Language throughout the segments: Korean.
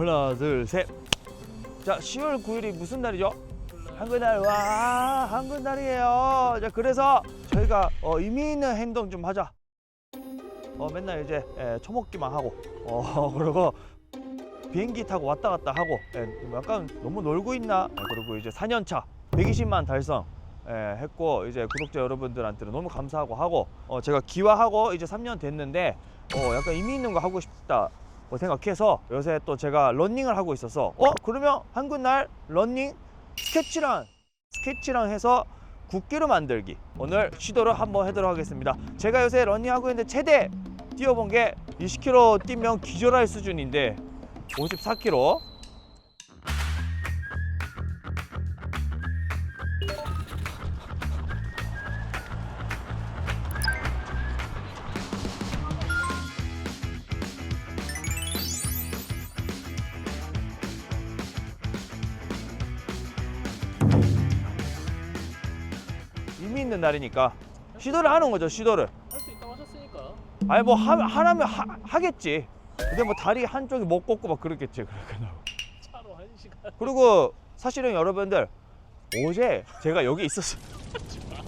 하나 둘 셋. 자 10월 9일이 무슨 날이죠? 한글날 와 한글날이에요. 자 그래서 저희가 어, 의미 있는 행동 좀 하자. 어 맨날 이제 예, 처먹기만 하고 어 그리고 비행기 타고 왔다 갔다 하고 예, 약간 너무 놀고 있나? 예, 그리고 이제 4년차 120만 달성 예, 했고 이제 구독자 여러분들한테는 너무 감사하고 하고 어, 제가 기화하고 이제 3년 됐는데 어, 약간 의미 있는 거 하고 싶다 고 생각해서 요새 또 제가 러닝을 하고 있어서 어? 그러면 한글날 러닝 스케치랑 스케치랑 해서 국기로 만들기. 오늘 시도를 한번 해도록 하겠습니다. 제가 요새 러닝하고 있는데 최대 뛰어본 게 20km 뛰면 기절할 수준인데 54km 있는 날이니까 시도를 하는 거죠 시도를. 할 수 있다고 하셨으니까 아니 뭐 하, 하라면 하, 하겠지. 근데 뭐 다리 한쪽이 못 걷고 막 그렇겠지 그러니까. 차로 한 시간. 그리고 사실은 여러분들 어제 제가 여기 있었어요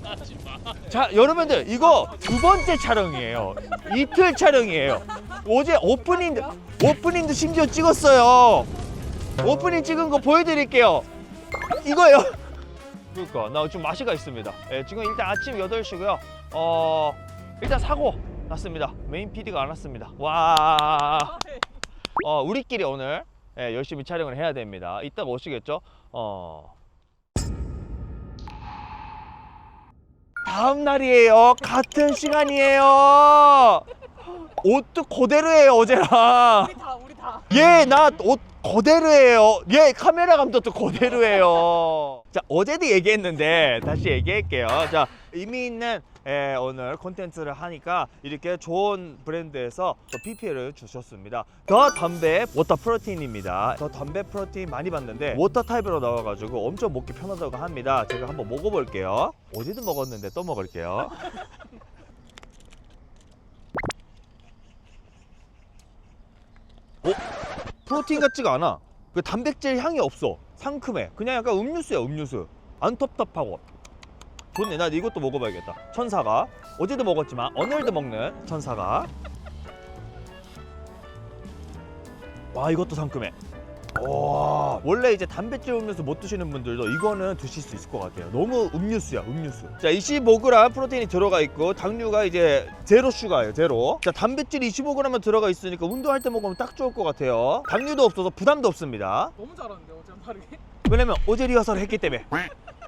하지 마. 자 여러분들 이거 두 번째 촬영이에요. 이틀 촬영이에요. 어제 오프닝 오프닝도 심지어 찍었어요. 오프닝 찍은 거 보여드릴게요. 이거요 그러니까 나좀 맛이가 있습니다 예, 지금 일단 아침 8시고요 어 일단 사고 났습니다 메인 PD가 안 왔습니다 와 어, 우리끼리 오늘 예, 열심히 촬영을 해야 됩니다 이따가 오시겠죠 어 다음 날이에요. 같은 시간이에요. 옷도 그대로예요 어제랑. 우리 다 우리 다. 예, 나 옷 그대로예요. 예, 카메라 감독도 그대로예요. 자, 어제도 얘기했는데 다시 얘기할게요. 자, 의미 있는 예, 오늘 콘텐츠를 하니까 이렇게 좋은 브랜드에서 또 PPL을 주셨습니다. 더 담배 워터 프로틴입니다. 더 담배 프로틴 많이 봤는데 워터 타입으로 나와가지고 엄청 먹기 편하다고 합니다. 제가 한번 먹어볼게요. 어제도 먹었는데 또 먹을게요. 프로틴 같지가 않아. 그 단백질 향이 없어. 상큼해. 그냥 약간 음료수야, 음료수. 안 텁텁하고. 좋네. 나 이것도 먹어봐야겠다. 천사가. 어제도 먹었지만 오늘도 먹는 천사가. 와, 이것도 상큼해. 와, 원래 이제 단백질 음료수 못 드시는 분들도 이거는 드실 수 있을 것 같아요. 너무 음료수야, 음료수. 자, 25g 프로테인이 들어가 있고 당류가 이제 제로 슈가예요, 제로. 자, 단백질 25g만 들어가 있으니까 운동할 때 먹으면 딱 좋을 것 같아요. 당류도 없어서 부담도 없습니다. 너무 잘하는데 어제 빠르게. 왜냐면 어제 리허설을 했기 때문에.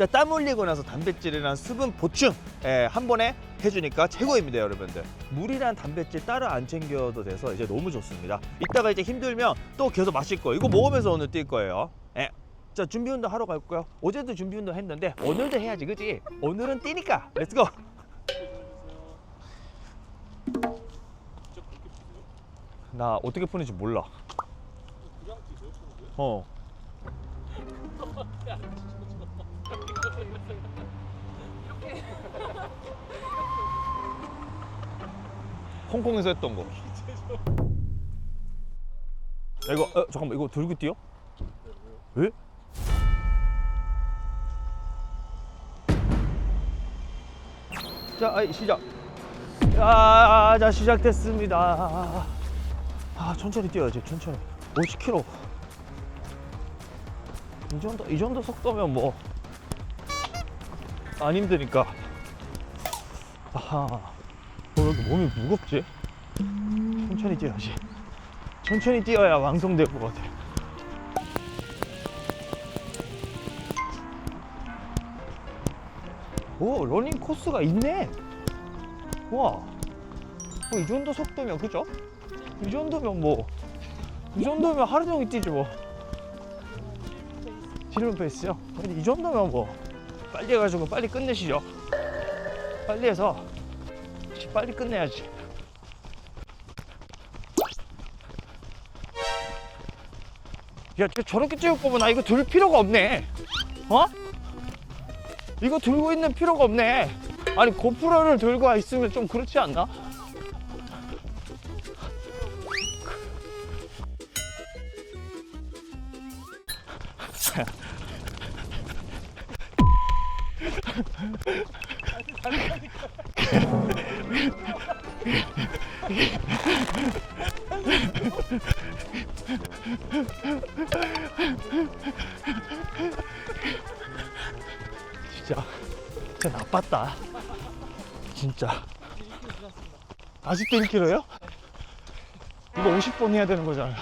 자, 땀 흘리고 나서 단백질이랑 수분 보충 예, 한 번에 해주니까 최고입니다, 여러분들. 물이랑 단백질 따로 안 챙겨도 돼서 이제 너무 좋습니다. 이따가 이제 힘들면 또 계속 마실 거예요. 이거 먹으면서 오늘 뛸 거예요. 예. 자, 준비 운동 하러 갈 거예요. 어제도 준비 운동 했는데 오늘도 해야지, 그지? 오늘은 뛰니까. 렛츠고. 나 어떻게 푸는지 몰라. 그 어. 홍콩에서 했던 거. 야, 이거 어, 잠깐만 이거 들고 뛰어? 왜? 자, 아이, 시작. 야, 자 시작됐습니다. 아, 천천히 뛰어야지, 천천히. 50km. 이 정도 이 정도 속도면 뭐 안 힘드니까. 아하. 어, 왜 이렇게 몸이 무겁지? 천천히 뛰어야지. 천천히 뛰어야 완성될 것 같아. 오, 러닝 코스가 있네. 와. 뭐이 정도 속도면 그죠? 이 정도면 뭐. 이 정도면 하루 종일 뛰지 뭐. 실론 페이스요? 이 정도면 뭐 빨리 해가지고 빨리 끝내시죠. 빨리 해서 빨리 끝내야지. 야, 저렇게 찍을 거면 나 이거 들 필요가 없네. 어? 이거 들고 있는 필요가 없네. 아니 고프로를 들고 있으면 좀 그렇지 않나? 진짜. 진짜 나빴다. 진짜. 아직도 1kg요? 이거 50번 해야 되는 거잖아요.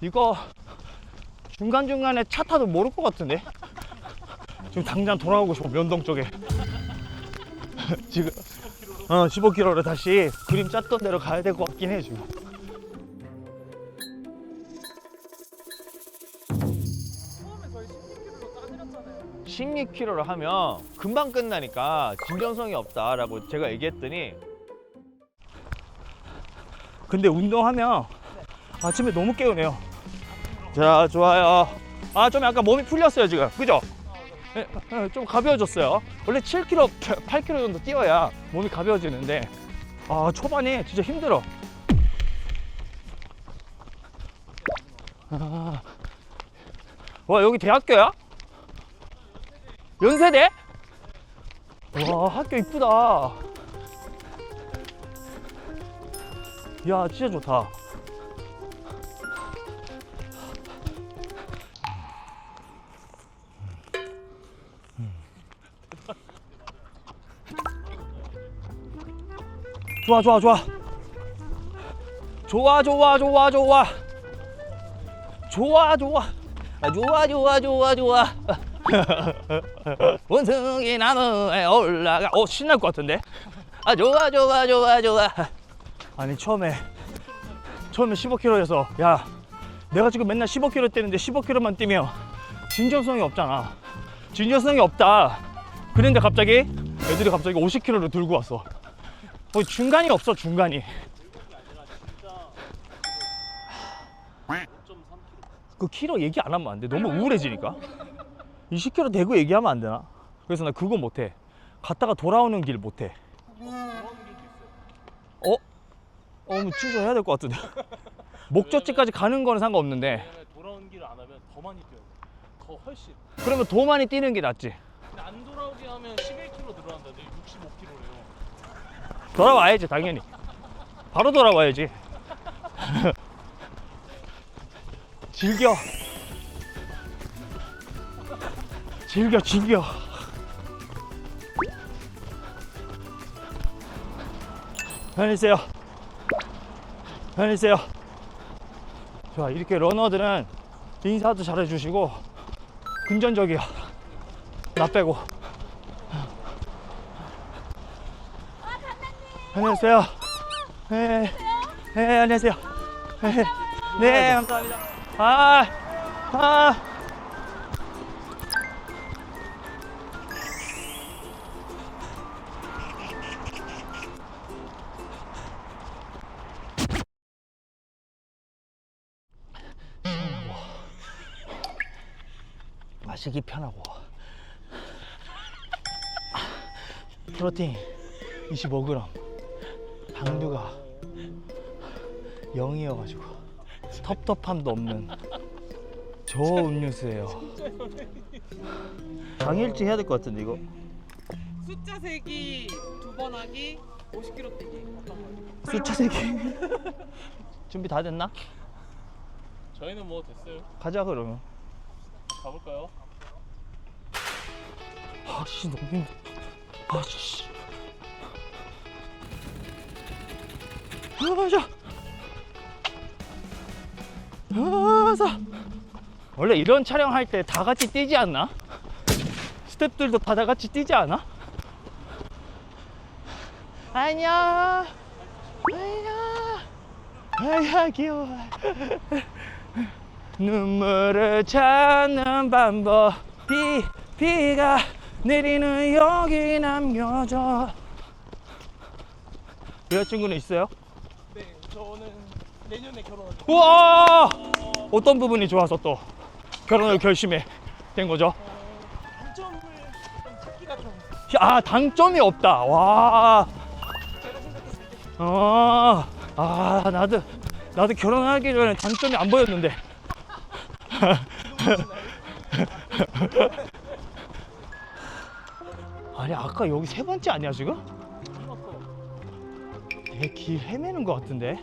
이거 중간중간에 차 타도 모를 것 같은데 지금 당장 돌아가고 싶어 면동 쪽에 지금 어 15km로 다시 그림 짰던 대로 가야 될 것 같긴 해 지금 처음에 저희 16kg로 따드렸잖아요. 16km를 하면 금방 끝나니까 진정성이 없다라고 제가 얘기했더니 근데 운동하면 아침에 너무 깨우네요 자 좋아요 아 좀 약간 몸이 풀렸어요 지금 그죠? 예, 예, 좀 가벼워졌어요. 원래 7km, 8km 정도 뛰어야 몸이 가벼워지는데 아 초반에 진짜 힘들어. 아, 와 여기 대학교야? 연세대? 와 학교 이쁘다. 야 진짜 좋다 좋아 좋아 좋아. 좋아 좋아 좋아 좋아. 좋아 좋아. 아, 좋아 좋아 좋아 좋아. 원숭이 나무에 올라가. 어 신날 것 같은데? 아 좋아 좋아 좋아 좋아. 아니 처음에 처음에 15km에서 야 내가 지금 맨날 15km 뛰는데 15km만 뛰면 진정성이 없잖아. 진정성이 없다. 그런데 갑자기 애들이 갑자기 50km를 들고 왔어 어, 중간이 없어 중간이 그 키로 얘기 안 하면 안돼 너무 우울해지니까 20km 대구 얘기하면 안 되나? 그래서 나 그거 못해. 갔다가 돌아오는 길 못해. 어? 어, 뭐 취소해야 될 것 같은데. 목적지까지 가는 거는 상관없는데. 돌아온 길을 안 하면 더 많이 뛰어요. 더 훨씬. 그러면 더 많이 뛰는 게 낫지. 안 돌아오게 하면 11kg 늘어난다는데 65kg래요. 돌아와야지, 당연히. 바로 돌아와야지. 즐겨. 즐겨, 즐겨. 편히세요. 편히세요. 좋아, 이렇게 러너들은 인사도 잘해주시고, 근전적이야. 나 빼고. 안녕하세요. 네, 네, 안녕하세요. 네, 네, 감사합니다. 아, 아. 마시기 편하고 프로테인 25g 당류가 0이어가지고 텁텁함도 없는 저 음료수예요 당일치 해야 될 것 같은데 이거 숫자 세기 두 번 하기 50kg 뛰기 어떤 거요? 숫자 세기 준비 다 됐나? 저희는 뭐 됐어요. 가자 그러면 가볼까요? 아씨 너무 아씨 아자. 아자. 원래 이런 촬영할 때 다 같이 뛰지 않나? 스탭들도 다, 다 같이 뛰지 않아? 안녕 안녕 아야 귀여워. 눈물을 찾는 방법. 비 비가 내리는 여기 남겨져 여자친구는 있어요? 내년에 결혼할 거. 우와 어떤 부분이 좋아서 또 결혼을 결심해 된 거죠? 단점을 좀 찾기가 좀 아 당점이 없다 와 제가 생각했을 때 어, 아 나도 나도 결혼하기 전에 단점이 안 보였는데 아니 아까 여기 세 번째 아니야 지금? 끝났어. 얘길 헤매는 것 같은데.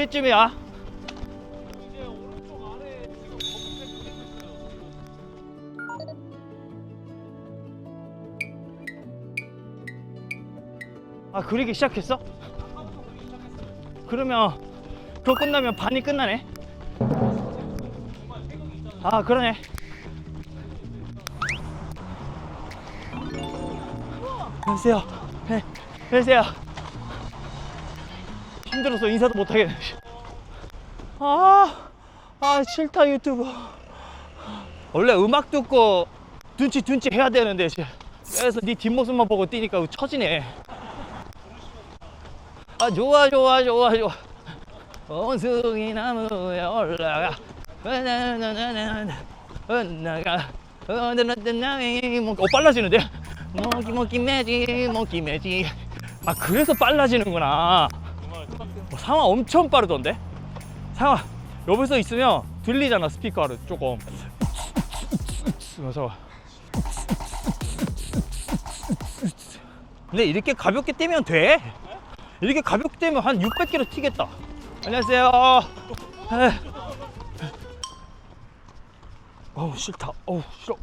어디쯤이야? 아 그리기 시작했어? 그러면 그거 끝나면 반이 끝나네. 아 그러네. 안녕하세요. 네, 안녕하세요. 힘들어서 인사도 못 하겠네. 아, 아 싫다 유튜브. 원래 음악 듣고 둔치 둔치 해야 되는데 씨. 그래서 네 뒷모습만 보고 뛰니까 처지네. 아 좋아 좋아 좋아 좋아 원숭이 나무에 올라가 목- 어 빨라지는데 먹기 먹기 매지 먹기 매지 아 그래서 빨라지는구나 상황 엄청 빠르던데? 상황 옆에서 있으면 들리잖아 스피커를 조금. 그래서. 근데 이렇게 가볍게 뛰면 돼? 이렇게 가볍게 뛰면 한 600km 튀겠다. 안녕하세요. 에. 어우 싫다. 어우 싫어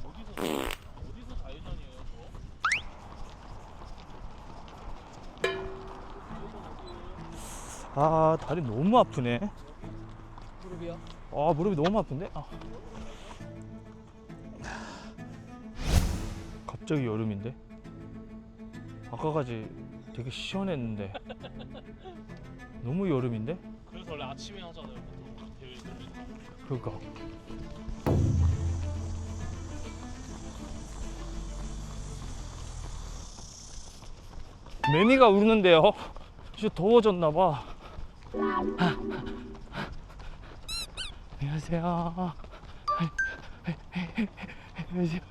아 다리 너무 아프네. 무릎이요? 아 무릎이 너무 아픈데? 아. 갑자기 여름인데? 아까까지 되게 시원했는데. 너무 여름인데? 그래서 원래 아침에 하잖아요, 보통. 그러니까. 매미가 우는데요? 진짜 더워졌나 봐 안녕하세요 안녕하세요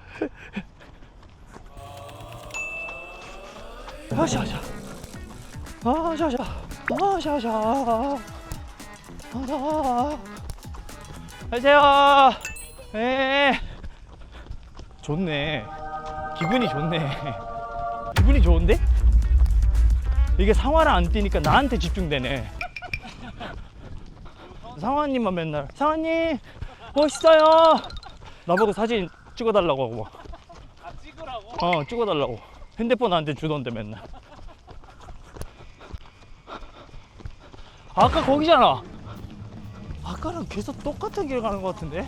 아샤샤 아샤샤 아샤샤 아샤 안녕하세요. 예. 좋네. 기분이 좋네. 기분이 좋은데? 이게 상화를 안 뛰니까 나한테 집중되네. 상화님만 맨날 상화님 멋있어요. 나보고 사진 찍어달라고 하고 막. 아, 찍으라고? 어 찍어달라고. 핸드폰 나한테 주던데 맨날. 아까 거기잖아. 아까랑 계속 똑같은 길 가는 것 같은데?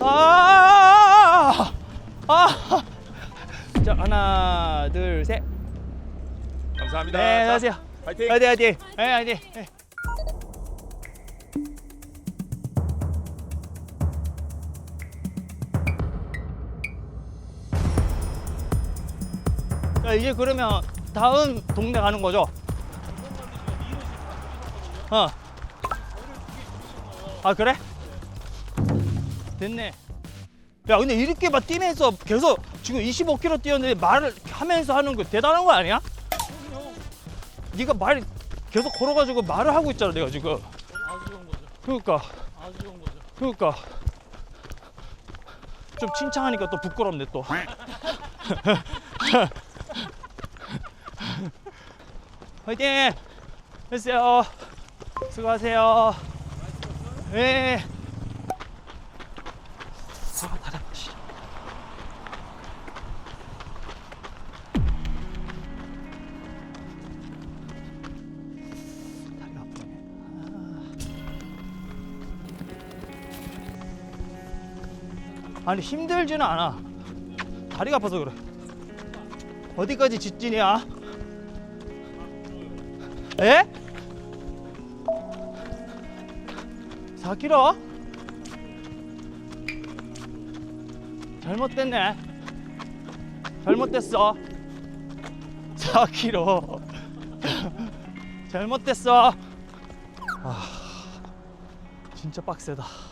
아! 아! 자, 하나, 둘, 셋. 감사합니다. 네, 안녕하세요. 파이팅. 화이팅, 화이팅. 네, 화이팅. 네. 자, 이제 그러면 다음 동네 가는 거죠? 어. 아, 그래? 됐네. 야, 근데 이렇게 막 뛰면서 계속 지금 25km 뛰었는데 말을 하면서 하는 거 대단한 거 아니야? 네가 말 계속 걸어가지고 말을 하고 있잖아, 내가 지금. 아주 좋은 거죠. 그러니까, 아주 좋은 거죠. 그러니까. 좀 칭찬하니까 또 부끄럽네 또. 화이팅! 됐어요. 수고하세요. 네. 아. 아니 힘들지는 않아. 다리가 아파서 그래. 어디까지 직진이야? 에? 4km? 잘못됐네. 잘못됐어. 4kg. 잘못됐어. 아, 진짜 빡세다.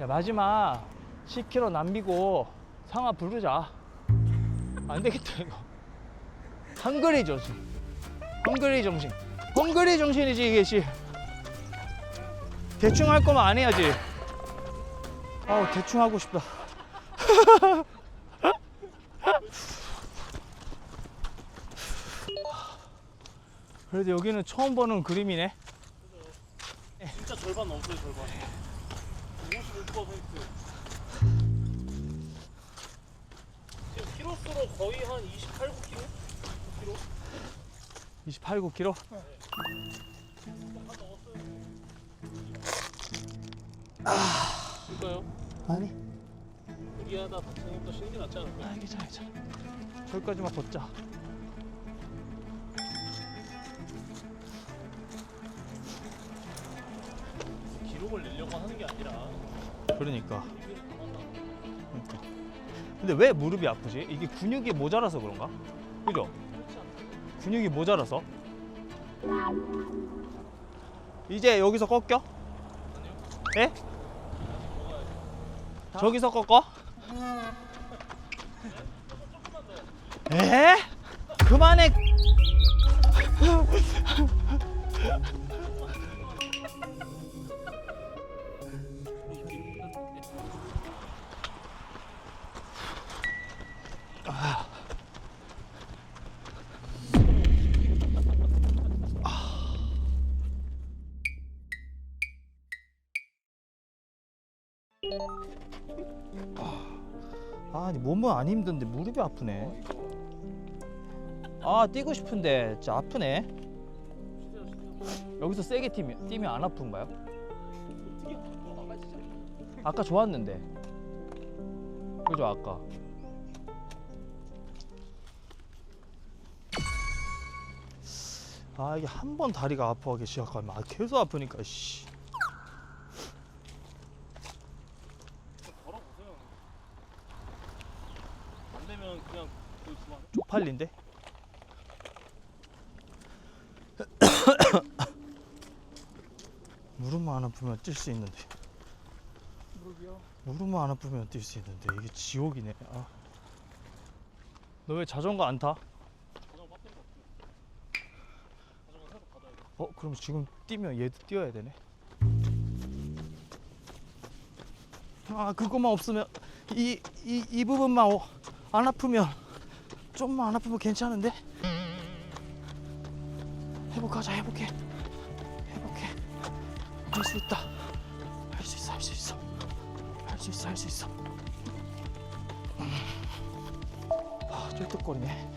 야 마지막 10kg 남기고 상아 부르자. 안 되겠다 이거. 헝그리 정신. 헝그리 정신. 헝그리 정신이지 이게 씨. 대충 할 거면 안 해야지. 아우 대충 하고 싶다. 그래도 여기는 처음 보는 그림이네. 진짜 절반 넘어요 절반 55% 지금 키로수로 거의 한 28, 9kg? 9kg? 28, 9kg. 그럴까요? 아니, 무리하다 다치니까 쉬는 게 낫지 않을까요? 아 괜찮아, 괜찮아. 저기까지만 걷자. 기록을 내려고 하는 게 아니라 그러니까. 그러니까. 근데 왜 무릎이 아프지? 이게 근육이 모자라서 그런가? 그죠? 근육이 모자라서. 이제 여기서 꺾여? 예? 저기서 꺾어? 에? 그만해. 아니 몸은 안 힘든데 무릎이 아프네. 아 뛰고 싶은데 진짜 아프네. 여기서 세게 뛰면, 뛰면 안 아픈가요? 아까 좋았는데. 그죠 아까. 아 이게 한 번 다리가 아파하기 시작하면 아, 계속 아프니까 씨. 걸어보세요 안 되면 그냥 그 그만 쪽팔린데? 무릎만 안 아프면 뛸 수 있는데 무릎이요? 무릎만 안 아프면 뛸 수 있는데 이게 지옥이네 아. 너 왜 자전거 안 타? 어 그럼 지금 뛰면 얘도 뛰어야 되네 아 그것만 없으면 이 이 이 부분만 어, 안 아프면 좀만 안 아프면 괜찮은데? 회복하자 회복해. 회복해. 할 수 있다. 할 수 있어 할 수 있어. 할 수 있어 할 수 있어. 음. 아 쩔뚝거리네.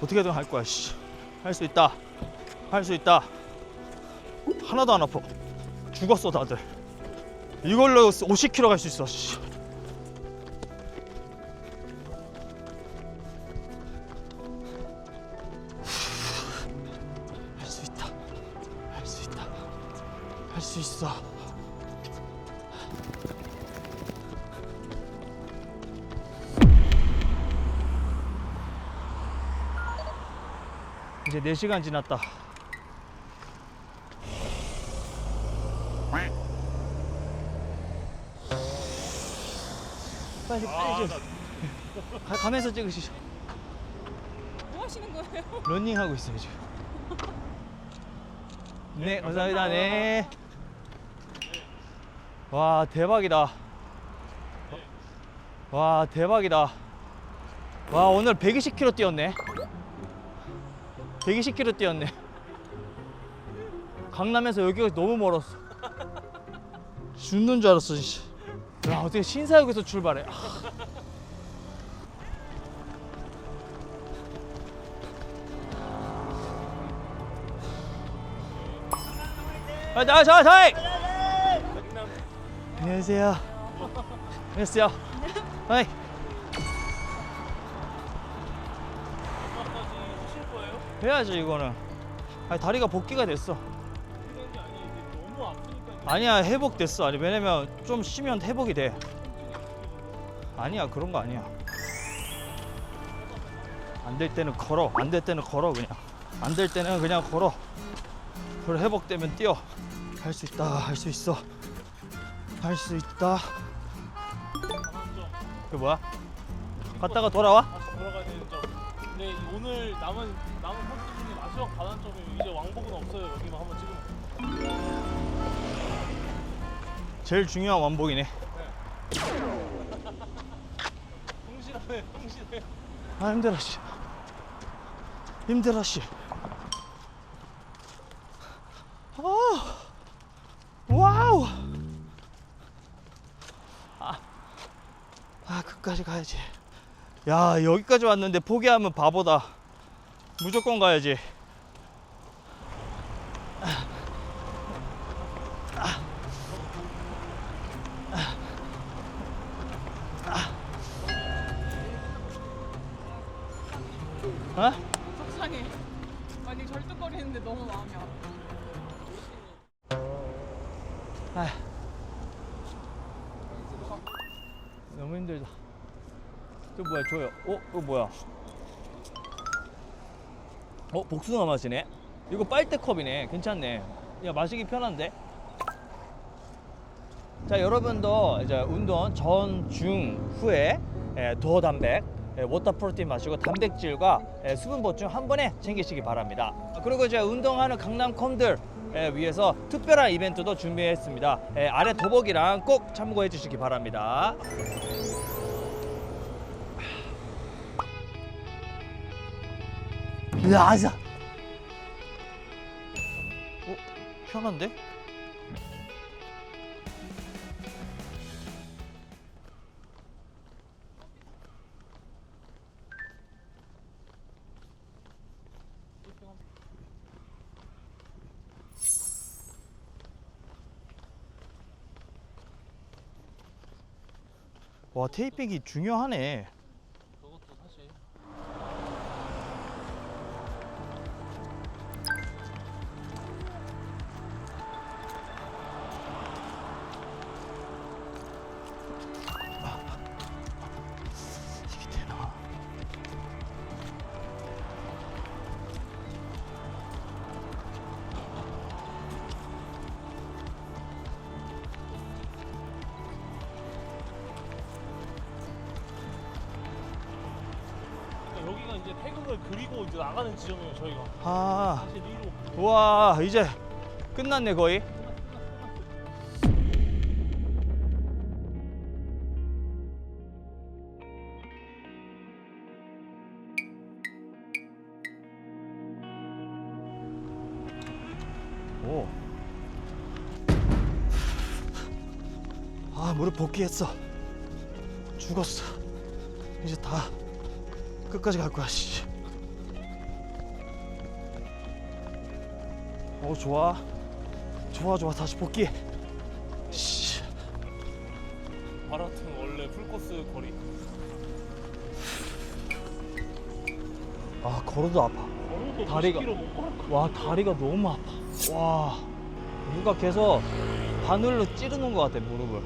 어떻게든 할 거야 씨. 할 수 있다. 할 수 있다. 하나도 안 아파. 죽었어 다들. 이걸로 50km 갈 수 있어. 씨. 4시간 지났다. 빨리 빨리 좀. 가, 가면서 찍으시죠. 뭐 하시는 거예요? 런닝 하고 있어요 지금. 네 감사합니다. 네. 와 대박이다. 와 대박이다. 와 오늘 120km 뛰었네. 120km 뛰었네. 강남에서 여기가 너무 멀었어. 죽는 줄 알았어. 씨. 야 어떻게 신사역에서 출발해? 아. 아, 자, 자, 자! 안녕하세요. 안녕하세요. 어이. 해야지 이거는. 아니 다리가 복귀가 됐어. 아니야 회복됐어. 아니 왜냐면 좀 쉬면 회복이 돼. 아니야 그런 거 아니야. 안 될 때는 걸어. 안 될 때는 걸어 그냥. 안 될 때는 그냥 걸어. 그래 회복되면 뛰어. 할 수 있다. 할 수 있어. 할 수 있다. 그 뭐야? 갔다가 돌아와? 근데 이 오늘 남은 남은 코스 중에 마지막 반환점이에요. 이제 왕복은 없어요. 여기만 한번 찍으면. 제일 중요한 완복이네. 흥신하네, 흥신해. 아 힘들어 씨. 힘들어 씨. 아, 와우. 아, 아 끝까지 가야지. 야 여기까지 왔는데 포기하면 바보다. 무조건 가야지. 복숭아 맛이네. 이거 빨대컵이네. 괜찮네. 야, 마시기 편한데? 자, 여러분도 이제 운동 전, 중, 후에 에, 도어 단백, 에, 워터 프로틴 마시고 단백질과 에, 수분 보충 한 번에 챙기시기 바랍니다. 그리고 이제 운동하는 강남컴들 에, 위해서 특별한 이벤트도 준비했습니다. 에, 아래 도복이랑 꼭 참고해 주시기 바랍니다. 야자. 편한데? 와 테이핑이 중요하네. 태극을 그리고 이제 나가는 지점이에요. 저희가. 아, 위로. 와 이제 끝났네 거의. 오. 아 무릎 복귀했어. 죽었어. 이제 다 끝까지 갈 거야. 씨. 오 좋아. 좋아 좋아. 다시 복귀 씨. 마라톤 원래 풀코스 거리. 아 걸어도 아파. 걸어도 다리가- 50km 못 걸을 거. 와 다리가 너무 아파. 와. 누가 계속 바늘로 찌르는 것 같아 무릎을.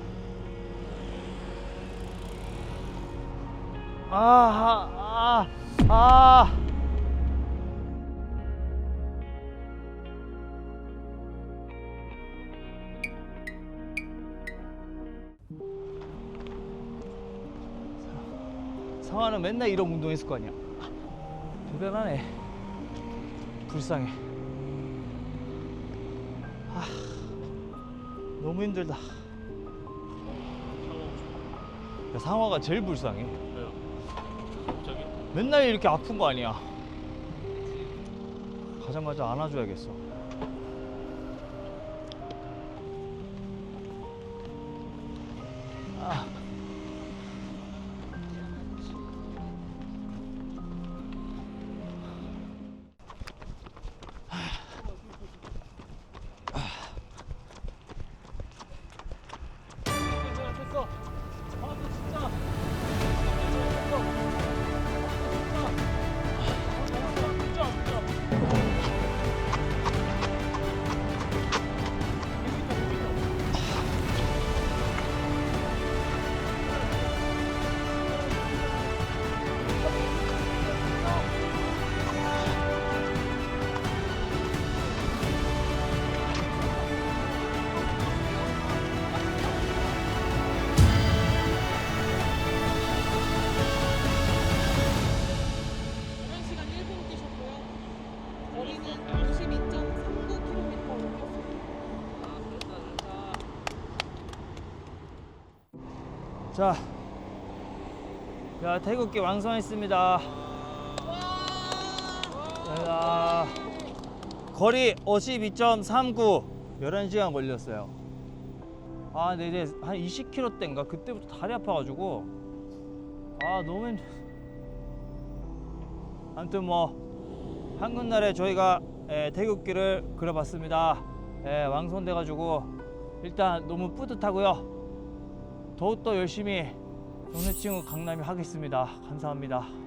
아아아 아, 아. 상아는 맨날 이런 운동했을 거 아니야. 대단하네. 불쌍해. 아 너무 힘들다. 야, 상화가 제일 불쌍해. 왜요? 맨날 이렇게 아픈 거 아니야. 가자마자 안아줘야겠어 자, 야 태극기 완성했습니다. 자, 거리 52.39, 11시간 걸렸어요. 아, 이제 한 20km대인가 그때부터 다리 아파가지고 아 너무 힘들. 아무튼 뭐 한글날에 저희가 예, 태극기를 그려봤습니다. 예, 완성돼가지고 일단 너무 뿌듯하고요. 더욱더 열심히 동네 친구 강남이 하겠습니다. 감사합니다.